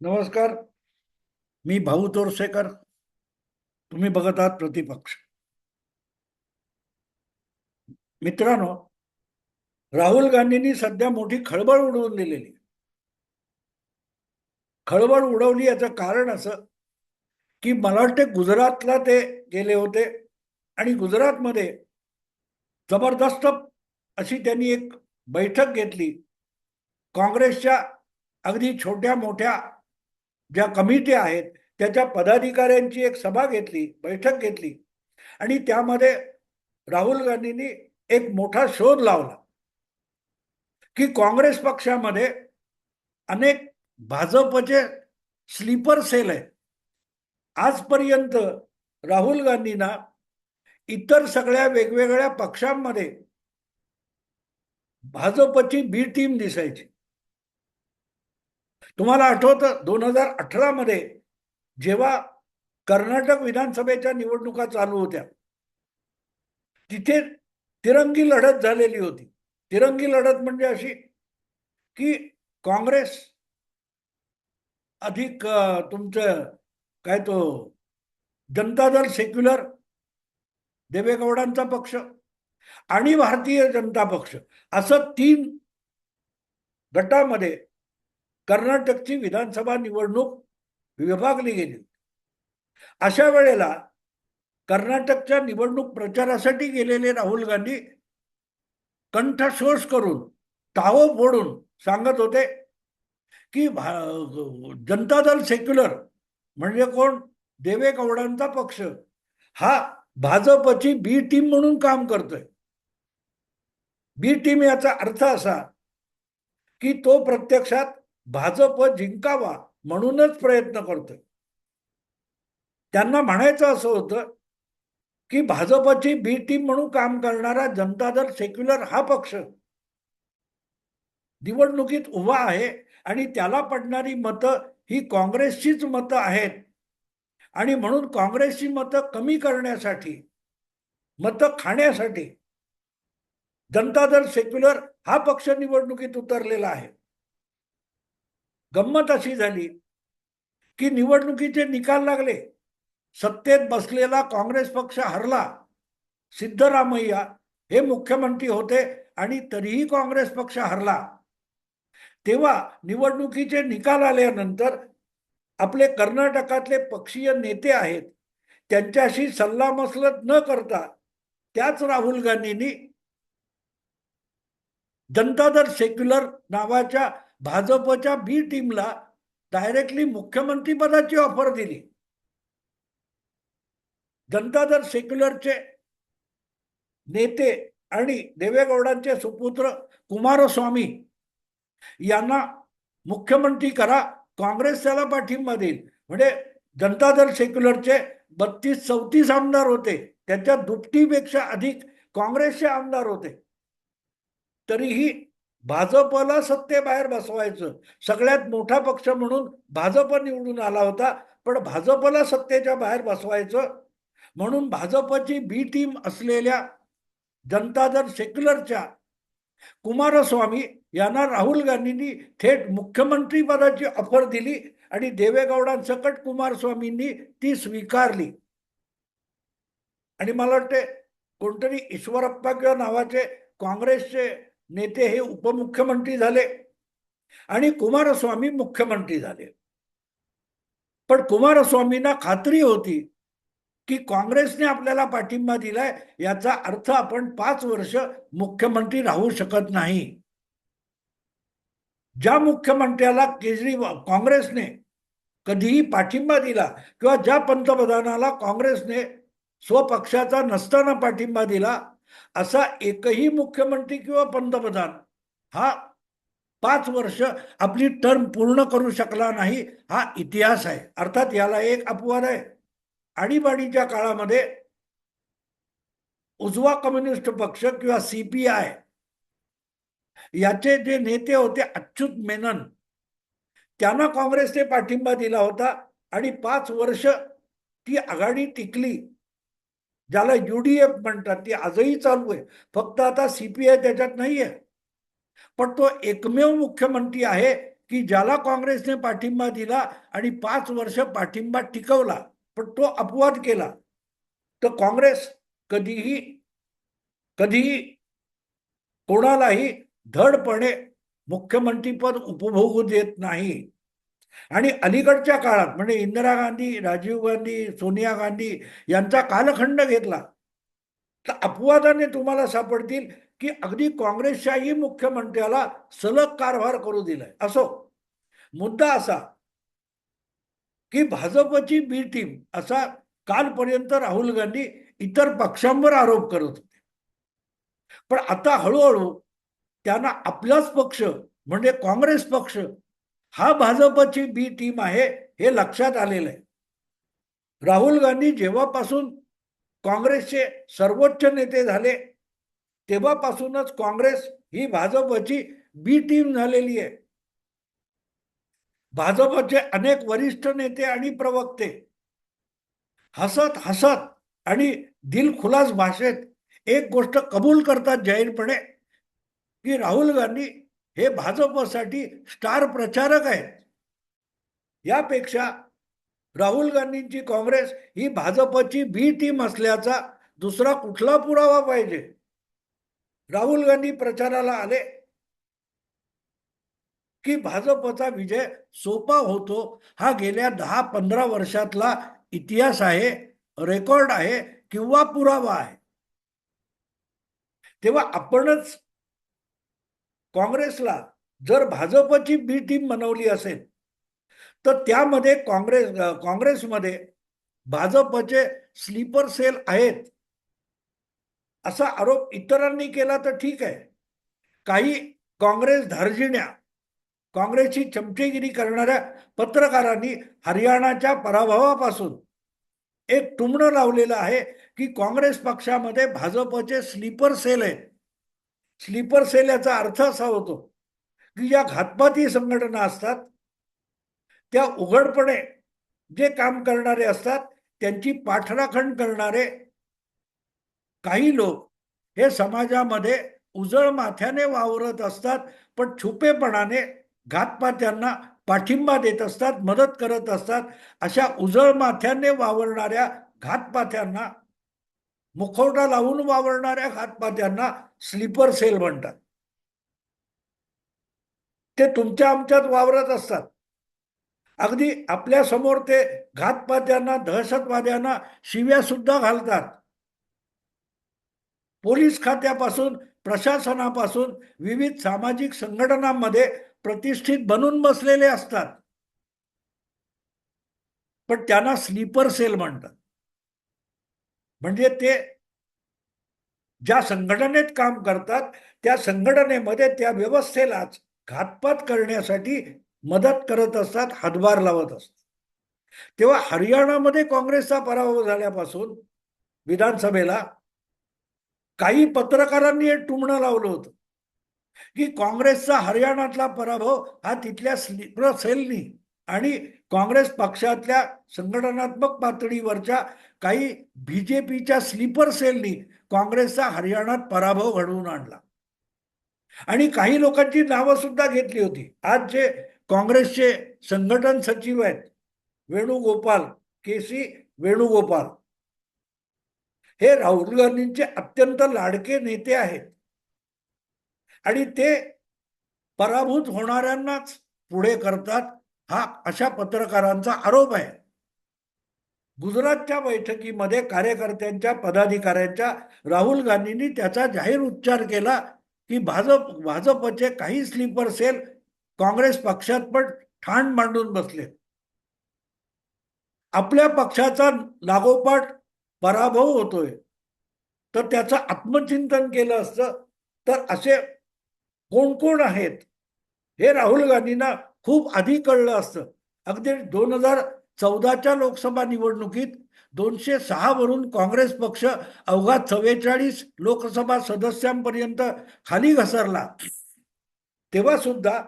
नमस्कार. मी भाऊ तोरसेकर. तुम्ही बघत आहात प्रतिपक्ष. मित्रांनो राहुल गांधींनी सध्या मोठी खळबळ उडवून दिलेली. खळबळ उडवली याचं कारण असं की मला वाटते गुजरातला ते गेले होते आणि गुजरातमध्ये जबरदस्त अशी त्यांनी एक बैठक घेतली. काँग्रेसच्या अगदी छोट्या मोठ्या ज्या कमिटी आहेत त्याच्या पदाधिकाऱ्यांची एक सभा घेतली बैठक घेतली. आणि त्यामध्ये राहुल गांधींनी एक मोठा शोध लावला. की काँग्रेस पक्षामध्ये अनेक भाजपचे स्लीपर सेल आहेत. आजपर्यंत राहुल गांधींना इतर सगळ्या वेगवेगळ्या पक्षांमध्ये भाजपची बी टीम दिसायची. तुम्हाला आठवतं दोन हजार अठरामध्ये जेव्हा कर्नाटक विधानसभेच्या निवडणुका चालू होत्या तिथे तिरंगी लढत झालेली होती. तिरंगी लढत म्हणजे अशी की काँग्रेस अधिक तुमचं काय तो जनता दल सेक्युलर देवेगौडांचा पक्ष आणि भारतीय जनता पक्ष असं तीन गटामध्ये कर्नाटकची विधानसभा निवडणूक विभागली गेली. अशा वेळेला कर्नाटकच्या निवडणूक प्रचारासाठी गेलेले राहुल गांधी कंठशोष करून तावो फोडून सांगत होते की भा- जनता दल सेक्युलर म्हणजे कोण? देवेगौडांचा पक्ष. हा भाजपची बी टीम म्हणून काम करतोय. बी टीम याचा अर्थ असा की तो प्रत्यक्षात भाजप जिंकावा म्हणूनच प्रयत्न करतोय. त्यांना म्हणायचं असं होतं की भाजपची बी टीम म्हणून काम करणारा जनता दल सेक्युलर हा पक्ष निवडणुकीत उभा आहे आणि त्याला पडणारी मतं ही काँग्रेसचीच मतं आहेत. आणि म्हणून काँग्रेसची मतं कमी करण्यासाठी मतं खाण्यासाठी जनता दल सेक्युलर हा पक्ष निवडणुकीत उतरलेला आहे. गंमत अशी झाली की निवडणुकीचे निकाल लागले. सत्तेत बसलेला काँग्रेस पक्ष हरला. सिद्धरामय्या हे मुख्यमंत्री होते आणि तरीही काँग्रेस पक्ष हरला. तेव्हा निवडणुकीचे निकाल आल्यानंतर आपले कर्नाटकातले पक्षीय नेते आहेत. त्यांच्याशी सल्लामसलत न करता त्याच राहुल गांधींनी जनता दल सेक्युलर नावाच्या भाजपच्या बी टीमला डायरेक्टली मुख्यमंत्री पदाची ऑफर दिली. जनता दल सेक्युलरचे नेते आणि देवेगौडांचे सुपुत्र कुमारस्वामी यांना मुख्यमंत्री करा काँग्रेस त्याला पाठिंबा देईल. म्हणजे जनता दल सेक्युलरचे बत्तीस चौतीस आमदार होते. त्याच्या दुपटीपेक्षा अधिक काँग्रेसचे आमदार होते. तरीही भाजपला सत्तेबाहेर बसवायचं. सगळ्यात मोठा पक्ष म्हणून भाजप निवडून आला होता पण भाजपला सत्तेच्या बाहेर बसवायचं. म्हणून भाजपची बी टीम असलेल्या जनता दल सेक्युलरच्या कुमारस्वामी यांना राहुल गांधींनी थेट मुख्यमंत्री पदाची ऑफर दिली आणि देवेगौडांसकट कुमारस्वामींनी ती स्वीकारली. आणि मला वाटते कोणतरी ईश्वरप्पा किंवा नावाचे काँग्रेसचे नेते हे उपमुख्यमंत्री झाले आणि कुमारस्वामी मुख्यमंत्री झाले. पण कुमारस्वामींना खात्री होती की काँग्रेसने आपल्याला पाठिंबा दिलाय याचा अर्थ आपण पाच वर्ष मुख्यमंत्री राहू शकत नाही. ज्या मुख्यमंत्र्याला केजरीवाल काँग्रेसने कधीही पाठिंबा दिला किंवा ज्या पंतप्रधानाला काँग्रेसने स्वपक्षाचा नसताना पाठिंबा दिला असा एकही मुख्यमंत्री किंवा पंतप्रधान हा पाच वर्ष आपली टर्म पूर्ण करू शकला नाही हा इतिहास आहे. अर्थात याला एक अपवाद आहे. आणीबाणीच्या काळामध्ये उजवा कम्युनिस्ट पक्ष किंवा सीपीआय याचे जे नेते होते अच्युत मेनन त्यांना काँग्रेसने पाठिंबा दिला होता आणि पाच वर्ष ती आघाडी टिकली. ज्याला युडीएफ म्हणतात ती आजही चालू आहे. फक्त आता सीपीआय त्याच्यात नाही आहे पण तो एकमेव मुख्यमंत्री आहे की ज्याला काँग्रेसने पाठिंबा दिला आणि पाच वर्ष पाठिंबा टिकवला पण तो अपवाद केला. तर काँग्रेस कधीही कधीही कोणालाही धडपणे मुख्यमंत्रीपद उपभोगू देत नाही. आणि अलीकडच्या काळात म्हणजे इंदिरा गांधी राजीव गांधी सोनिया गांधी यांचा कालखंड घेतला. तर अपवादाने तुम्हाला सापडतील की अगदी काँग्रेसच्याही मुख्यमंत्र्याला सलग कारभार करू दिलाय. असो. मुद्दा असा की भाजपची बी टीम असा कालपर्यंत राहुल गांधी इतर पक्षांवर आरोप करत होते. पण आता हळूहळू त्यांना आपलाच पक्ष म्हणजे काँग्रेस पक्ष हा भाजपची बी टीम आहे हे लक्षात आलेलं आहे. राहुल गांधी जेव्हापासून काँग्रेसचे सर्वोच्च नेते झाले तेव्हापासूनच काँग्रेस ही भाजपची बी टीम झालेली आहे. भाजपचे अनेक वरिष्ठ नेते आणि प्रवक्ते हसत हसत आणि दिलखुलास भाषेत एक गोष्ट कबूल करतात जाहीरपणे की राहुल गांधी हे भाजपसाठी स्टार प्रचारक आहेत. यापेक्षा राहुल गांधींची काँग्रेस ही भाजपची बी टीम असल्याचा दुसरा कुठला पुरावा पाहिजे? राहुल गांधी प्रचाराला आले की भाजपचा विजय सोपा होतो हा गेल्या दहा पंधरा वर्षातला इतिहास आहे रेकॉर्ड आहे किंवा पुरावा आहे. तेव्हा आपणच काँग्रेसला जर भाजपची बी टीम बनवली असेल तर त्यामध्ये काँग्रेस काँग्रेसमध्ये भाजपचे स्लीपर सेल आहेत. असा आरोप इतरांनी केला तर ठीक आहे. काही काँग्रेस धार्जिण्या काँग्रेसची चमचेगिरी करणाऱ्या पत्रकारांनी हरियाणाच्या पराभवापासून एक टुमणं लावलेलं आहे की काँग्रेस पक्षामध्ये भाजपचे स्लीपर सेल आहेत. स्लीपर सेल याचा अर्थ असा होतो की ज्या घातपाती संघटना असतात त्या उघडपणे जे काम करणारे असतात त्यांची पाठराखण करणारे काही लोक हे समाजामध्ये उजळ माथ्याने वावरत असतात पण छुपेपणाने घातपात्यांना पाठिंबा देत असतात मदत करत असतात अशा उजळ माथ्याने वावरणाऱ्या घातपात्यांना मुखवटा लावून वावरणाऱ्या घातपात्यांना स्लीपर सेल म्हणतात. ते तुमच्या आमच्यात वावरत असतात. अगदी आपल्यासमोर ते घातपात्यांना दहशतवाद्यांना शिव्या सुद्धा घालतात. पोलीस खात्यापासून प्रशासनापासून विविध सामाजिक संघटनांमध्ये प्रतिष्ठित बनून बसलेले असतात. पण त्यांना स्लीपर सेल म्हणतात. म्हणजे ते ज्या संघटनेत काम करतात त्या संघटनेमध्ये त्या व्यवस्थेलाच घातपात करण्यासाठी मदत करत असतात हातभार लावत असतात. तेव्हा हरियाणामध्ये काँग्रेसचा पराभव झाल्यापासून विधानसभेला काही पत्रकारांनी टुमणं लावलं होतं की काँग्रेसचा हरियाणातला पराभव हा तिथल्या स्लीपर सेलनी आणि काँग्रेस पक्षातल्या संघटनात्मक पातळीवरच्या काही बीजेपीच्या स्लीपर सेलनी काँग्रेसचा हरियाणात पराभव घडवून आणला. आणि काही लोकांची नावं सुद्धा घेतली होती. आज जे काँग्रेसचे संघटन सचिव आहेत वेणुगोपाल के सी वेणुगोपाल हे राहुल गांधींचे अत्यंत लाडके नेते आहेत. आणि ते पराभूत होणाऱ्यांनाच पुढे करतात हा अशा पत्रकारांचा आरोप आहे. गुजरातच्या बैठकीमध्ये कार्यकर्त्यांच्या पदाधिकाऱ्यांच्या राहुल गांधींनी त्याचा जाहीर उच्चार केला की भाजप भाजपचे काही स्लीपर सेल काँग्रेस पक्षात पण ठाण मांडून बसले. आपल्या पक्षाचा लागोपाठ पराभव होतोय. तर त्याचं आत्मचिंतन केलं असतं. तर असे कोण कोण आहेत? हे राहुल गांधींना खूप आधी कळलं असतं. अगदी दोन हजार चौदाच्या लोकसभा निवडणुकीत दोनशे सहावरून काँग्रेस पक्ष अवघा चव्वेचाळीस लोकसभा सदस्यांपर्यंत खाली घसरला. तेव्हा सुद्धा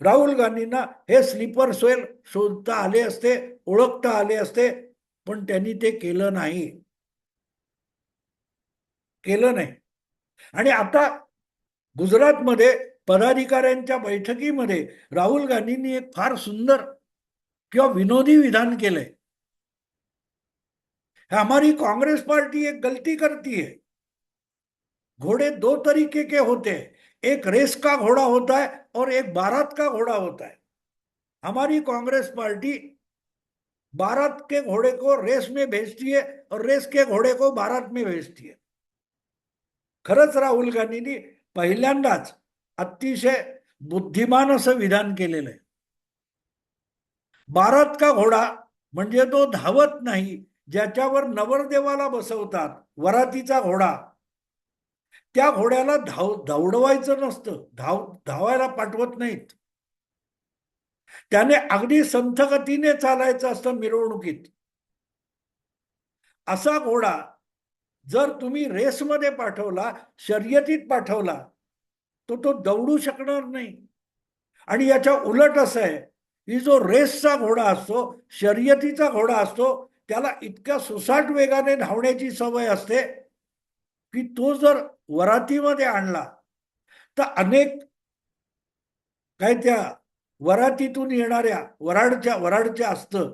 राहुल गांधींना हे स्लीपर सेल शोधता आले असते ओळखता आले असते पण त्यांनी ते केलं नाही. केलं नाही. आणि आता गुजरातमध्ये पदाधिकाऱ्यांच्या बैठकीमध्ये राहुल गांधींनी एक फार सुंदर किंवा विनोदी विधान केलंय. हमारी कांग्रेस पार्टी एक गलती करती है. घोड़े दो तरीके के होते हैं. एक रेस का घोड़ा होता है और एक बारात का घोड़ा होता है. हमारी कांग्रेस पार्टी बारात के घोड़े को रेस में भेजती है और रेस के घोड़े को बारात में भेजती है. खरंच राहुल गांधींनी पहिल्यांदाच अतिशय बुद्धिमान असं विधान केलेलं आहे. बारात का घोडा म्हणजे तो धावत नाही ज्याच्यावर नवरदेवाला बसवतात वरातीचा घोडा. त्या घोड्याला धाव धावडवायचं नसतं धाव धावायला पाठवत नाहीत. त्याने अगदी संथ गतीने चालायचं असतं मिरवणुकीत. असा घोडा जर तुम्ही रेसमध्ये पाठवला शर्यतीत पाठवला तो तो दौडू शकणार नाही. आणि याच्या उलट असं आहे ही जो रेसचा घोडा असतो शर्यतीचा घोडा असतो त्याला इतक्या सुसाट वेगाने धावण्याची सवय असते की तो जर वरातीमध्ये आणला तर अनेक काय त्या वरातीतून येणाऱ्या वराडच्या वराडच्या असतं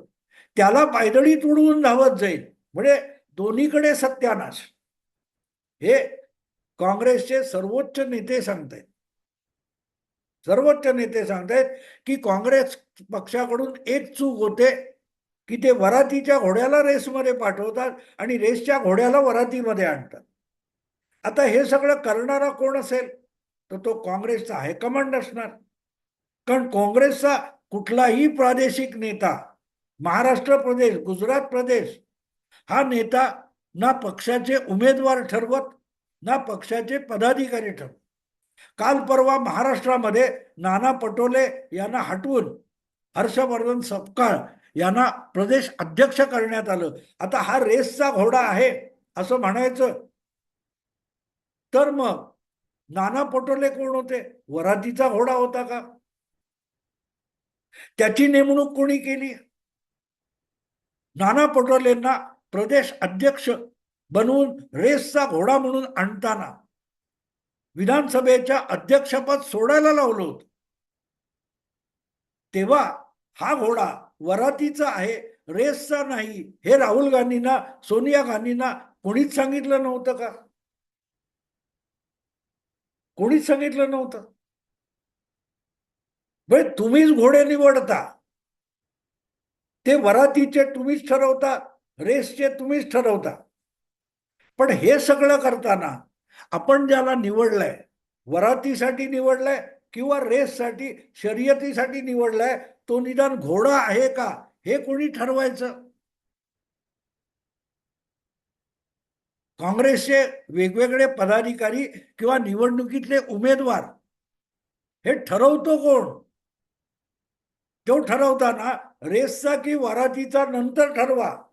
त्याला पायदळी तुडवून धावत जाईल. म्हणजे दोन्हीकडे सत्यानाश. हे काँग्रेसचे सर्वोच्च नेते सांगतायत. सर्वोच्च नेते सांगतायत की काँग्रेस पक्षाकडून एक चूक होते की ते वरातीच्या घोड्याला रेसमध्ये पाठवतात आणि रेसच्या घोड्याला वरातीमध्ये आणतात. आता हे सगळं करणारा कोण असेल? तर तो काँग्रेसचा हायकमांड असणार. कारण काँग्रेसचा कुठलाही प्रादेशिक नेता महाराष्ट्र प्रदेश गुजरात प्रदेश हा नेता ना पक्षाचे उमेदवार ठरवत ना पक्षाचे पदाधिकारी ठरवत काल परवा महाराष्ट्रामध्ये नाना पटोले यांना हटवून हर्षवर्धन सपकाळ यांना प्रदेश अध्यक्ष करण्यात आलं. आता हा रेसचा घोडा आहे असं म्हणायचं. तर मग नाना पटोले कोण होते? वरातीचा घोडा होता का? त्याची नेमणूक कोणी केली? नाना पटोलेंना प्रदेश अध्यक्ष बनवून रेसचा घोडा म्हणून आणताना विधानसभेच्या अध्यक्षपद सोडायला लावलं होतं. तेव्हा हा घोडा वरातीचा आहे रेसचा नाही. हे राहुल गांधींना सोनिया गांधींना कोणीच सांगितलं नव्हतं का? कोणीच सांगितलं नव्हतं? बे तुम्हीच घोडे निवडता. ते वरातीचे तुम्हीच ठरवता रेसचे तुम्हीच ठरवता. पण हे सगळं करताना आपण ज्याला निवडलंय वरातीसाठी निवडलाय किंवा रेससाठी शर्यतीसाठी निवडलाय तो निदान घोडा आहे का? हे कोणी ठरवायचं? काँग्रेसचे वेगवेगळे पदाधिकारी किंवा निवडणुकीतले उमेदवार हे ठरवतो कोण? तो ठरवताना रेसचा की वरातीचा नंतर ठरवा.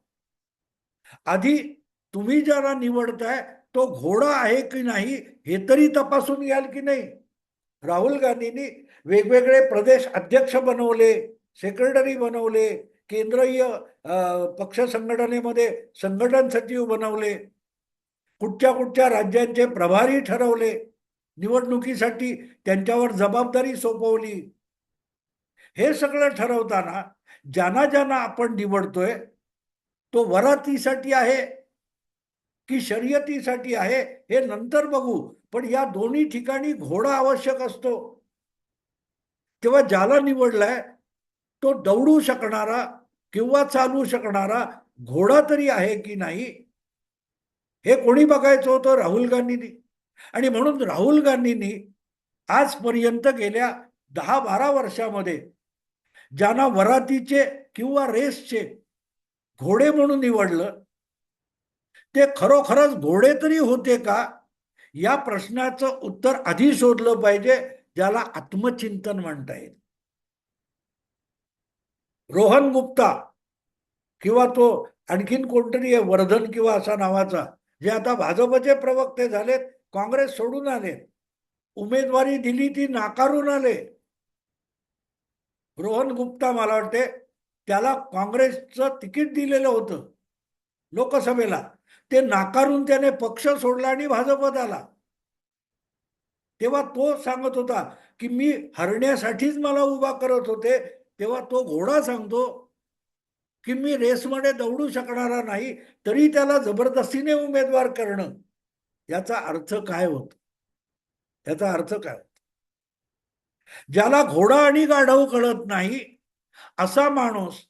आधी तुम्ही ज्याला निवडताय तो घोडा आहे की नाही हे तरी तपासून घ्याल की नाही? राहुल गांधींनी वेगवेगळे प्रदेश अध्यक्ष बनवले सेक्रेटरी बनवले केंद्रीय पक्ष संघटनेमध्ये संघटन सचिव बनवले कुठच्या कुठच्या राज्यांचे प्रभारी ठरवले निवडणुकीसाठी त्यांच्यावर जबाबदारी सोपवली. हे सगळं ठरवताना ज्यांना ज्यांना आपण निवडतोय तो वरातीसाठी आहे की शर्यतीसाठी आहे हे नंतर बघू. पण या दोन्ही ठिकाणी घोडा आवश्यक असतो. तेव्हा ज्याला निवडलाय तो दौडू शकणारा किंवा चालू शकणारा घोडा तरी आहे की नाही हे कोणी बघायचं होतं? राहुल गांधींनी. आणि म्हणून राहुल गांधींनी आजपर्यंत गेल्या दहा बारा वर्षामध्ये ज्यांना वरातीचे किंवा रेसचे घोडे म्हणून निवडलं ते खरोखरच घोडे तरी होते का? या प्रश्नाचं उत्तर आधी शोधलं पाहिजे ज्याला आत्मचिंतन म्हणता येईल. रोहन गुप्ता किंवा तो आणखीन कोणतरी आहे वर्धन किंवा असा नावाचा जे आता भाजपचे प्रवक्ते झालेत काँग्रेस सोडून आले उमेदवारी दिली ती नाकारून आले. रोहन गुप्ता मला वाटते त्याला काँग्रेसचं तिकीट दिलेलं होतं. लोकसभेला. ते नाकारून त्याने पक्ष सोडला आणि भाजपत आला तेव्हा तो सांगत होता की मी हरण्यासाठीच मला उभा करत होते तेव्हा तो घोडा सांगतो की मी रेसमध्ये दौडू शकणारा नाही तरी त्याला जबरदस्तीने उमेदवार करणं. याचा अर्थ काय होत? याचा अर्थ काय होतो? ज्याला घोडा आणि गाढव कळत नाही असा माणूस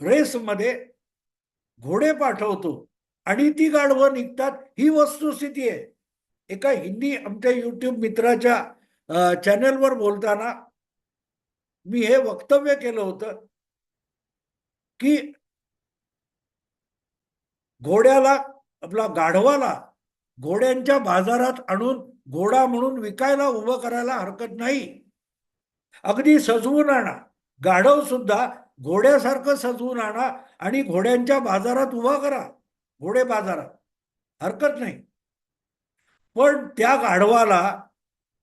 रेसमध्ये घोडे पाठवतो आणि ती गाढवं निघतात. ही वस्तुस्थिती आहे. एका हिंदी आमच्या युट्यूब मित्राच्या चॅनेलवर चॅनलवर बोलताना मी हे वक्तव्य केलं होतं की घोड्याला आपला गाढवाला घोड्यांच्या बाजारात आणून घोडा म्हणून विकायला उभं करायला हरकत नाही. अगदी सजवून आणा. गाढव सुद्धा घोड्यासारखं सजवून आणा आणि घोड्यांच्या बाजारात उभा करा. घोडे बाजारात. हरकत नाही. पण त्या गाढवाला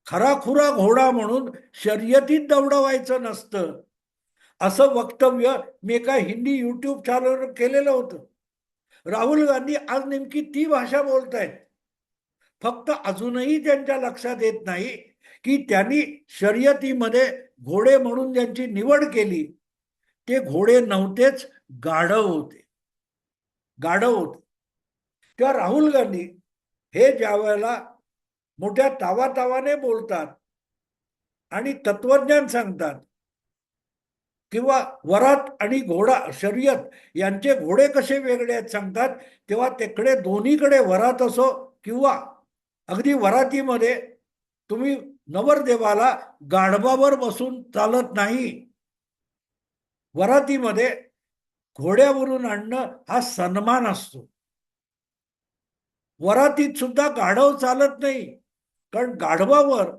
खराखुरा घोडा म्हणून शर्यतीत दौडवायचं नसतं. असं वक्तव्य मी एका हिंदी युट्यूब चॅनलवर केलेलं होतं. राहुल गांधी आज नेमकी ती भाषा बोलतायत. फक्त अजूनही त्यांच्या लक्षात येत नाही की त्यांनी शर्यतीमध्ये घोडे म्हणून ज्यांची निवड केली. ते घोडे नव्हतेच गाढव होते. गाढव होते. तेव्हा राहुल गांधी हे ज्या वेळेला मोठ्या तावातावाने बोलतात आणि तत्वज्ञान सांगतात किंवा वरात आणि घोडा शर्यत यांचे घोडे कसे वेगळे आहेत सांगतात तेव्हा तिकडे दोन्हीकडे वरात असो किंवा अगदी वरातीमध्ये तुम्ही नवरदेवाला गाढवावर बसून चालत नाही. वरातीमध्ये घोड्यावरून आणणं हा सन्मान असतो. वरातीत सुद्धा गाढव चालत नाही. कारण गाढवावर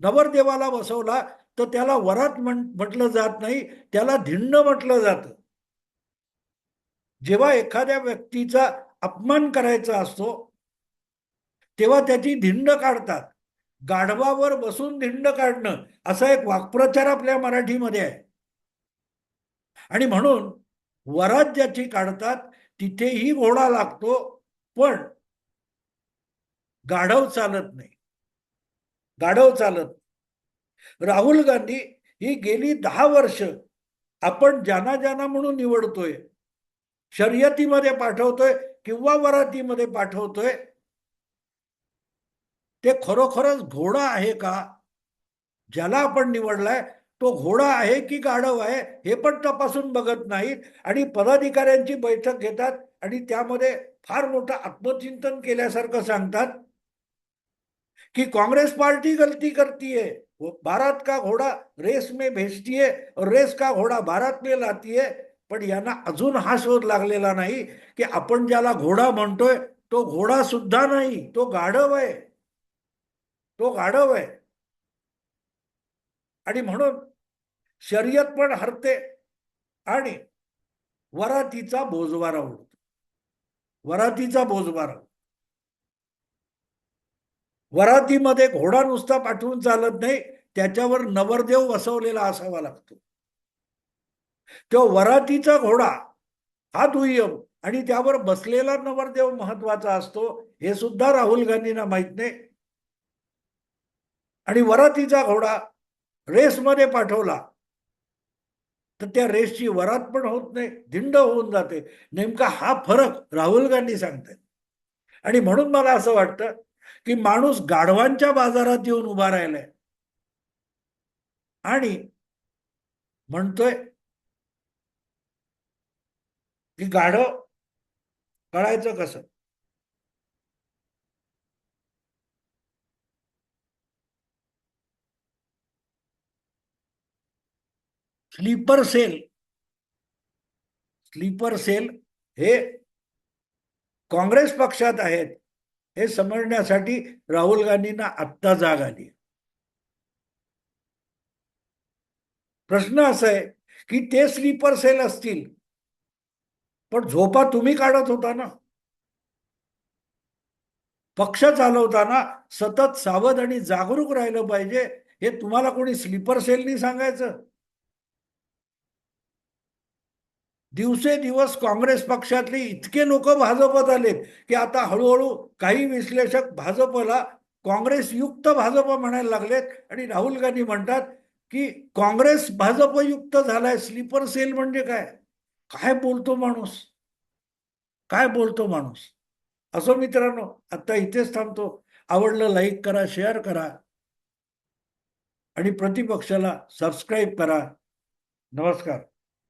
नवरदेवाला बसवला तर त्याला वरात म्हण म्हटलं जात नाही त्याला धिंड म्हटलं जातं. जेव्हा एखाद्या व्यक्तीचा अपमान करायचा असतो तेव्हा त्याची धिंड काढतात. गाढवावर बसून धिंड काढणं असा एक वाक्प्रचार आपल्या मराठीमध्ये आहे. आणि म्हणून वरात ज्याची काढतात तिथेही घोडा लागतो पण गाढव चालत नाही. गाढव चालत राहुल गांधी ही गेली दहा वर्ष आपण ज्यांना ज्यांना म्हणून निवडतोय शर्यतीमध्ये पाठवतोय किंवा वरातीमध्ये पाठवतोय ते खरोखरच घोडा आहे का ज्याला आपण निवडलाय तो घोडा आहे की गाढव आहे हे पण तपासून बघत नाहीत. आणि पदाधिकाऱ्यांची बैठक घेतात आणि त्यामध्ये फार मोठं आत्मचिंतन केल्यासारखं सांगतात की काँग्रेस पार्टी गलती करती भारत का घोडा रेस में भेजती है और रेस का घोडा भारत में लाती है पण यांना अजून हा शोध लागलेला नाही की आपण ज्याला घोडा म्हणतोय तो घोडा सुद्धा नाही तो गाढव आहे. तो गाढव आहे. आणि म्हणून शर्यत पण हरते आणि वरातीचा बोजवारा उडतो. वरातीचा बोजवारा. वरातीमध्ये घोडा नुसता पाठवून चालत नाही त्याच्यावर नवरदेव बसवलेला असावा लागतो. तो वरातीचा घोडा हा दुय्यम आणि त्यावर बसलेला नवरदेव महत्त्वाचा असतो हे सुद्धा राहुल गांधींना माहीत नाही. आणि वरातीचा घोडा रेसमध्ये पाठवला तर त्या रेसची वरात पण होत नाही धिंड होऊन जाते. नेमका हा फरक राहुल गांधी सांगतात. आणि म्हणून मला असं वाटतं की माणूस गाढवांच्या बाजारात येऊन उभा राहिलाय. आणि म्हणतोय की गाढव कळायचं कसं? स्लीपर सेल स्लीपर सेल हे काँग्रेस पक्षात आहेत हे समजण्यासाठी राहुल गांधींना आत्ता जाग आली प्रश्न असा आहे की ते स्लीपर सेल असतील पण झोपा तुम्ही काढत होता ना? पक्ष चालवताना सतत सावध आणि जागरूक राहिलं पाहिजे हे तुम्हाला कोणी स्लीपर सेलनी सांगायचं? दिवसेदिवस काँग्रेस पक्षातले इतके लोक भाजपत आलेत की आता हळूहळू काही विश्लेषक भाजपला काँग्रेस युक्त भाजप म्हणायला लागलेत. आणि राहुल गांधी म्हणतात की काँग्रेस भाजपयुक्त झालाय स्लीपर सेल म्हणजे काय? काय बोलतो माणूस? काय बोलतो माणूस? असो मित्रांनो आता इथेच थांबतो. आवडलं लाईक करा शेअर करा. आणि प्रतिपक्षाला सबस्क्राईब करा. नमस्कार.